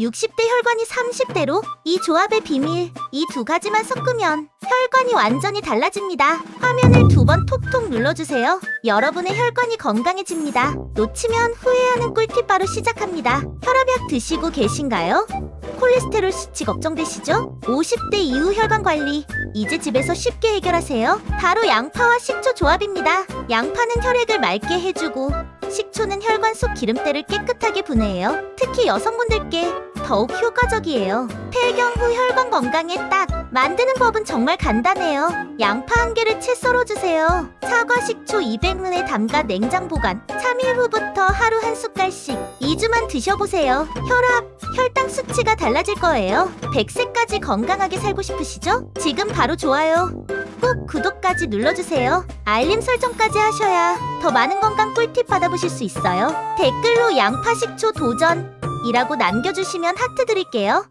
60대 혈관이 30대로 이 조합의 비밀 이 두 가지만 섞으면 혈관이 완전히 달라집니다. 화면을 두 번 톡톡 눌러주세요. 여러분의 혈관이 건강해집니다. 놓치면 후회하는 꿀팁 바로 시작합니다. 혈압약 드시고 계신가요? 콜레스테롤 수치 걱정되시죠? 50대 이후 혈관 관리 이제 집에서 쉽게 해결하세요. 바로 양파와 식초 조합입니다. 양파는 혈액을 맑게 해주고 식초는 혈관 속 기름때를 깨끗하게 분해해요. 특히 여성분들께 더욱 효과적이에요. 폐경 후 혈관 건강에 딱 만드는 법은 정말 간단해요. 양파 한 개를 채 썰어 주세요. 사과 식초 200ml에 담가 냉장 보관. 3일 후부터 하루 한 숟갈씩 2주만 드셔보세요. 혈압, 혈당 수치가 달라질 거예요. 100세까지 건강하게 살고 싶으시죠? 지금 바로 좋아요. 꼭 구독까지 눌러주세요. 알림 설정까지 하셔야 더 많은 건강 꿀팁 받아보실 수 있어요. 댓글로 양파 식초 도전 이라고 남겨주시면 하트 드릴게요.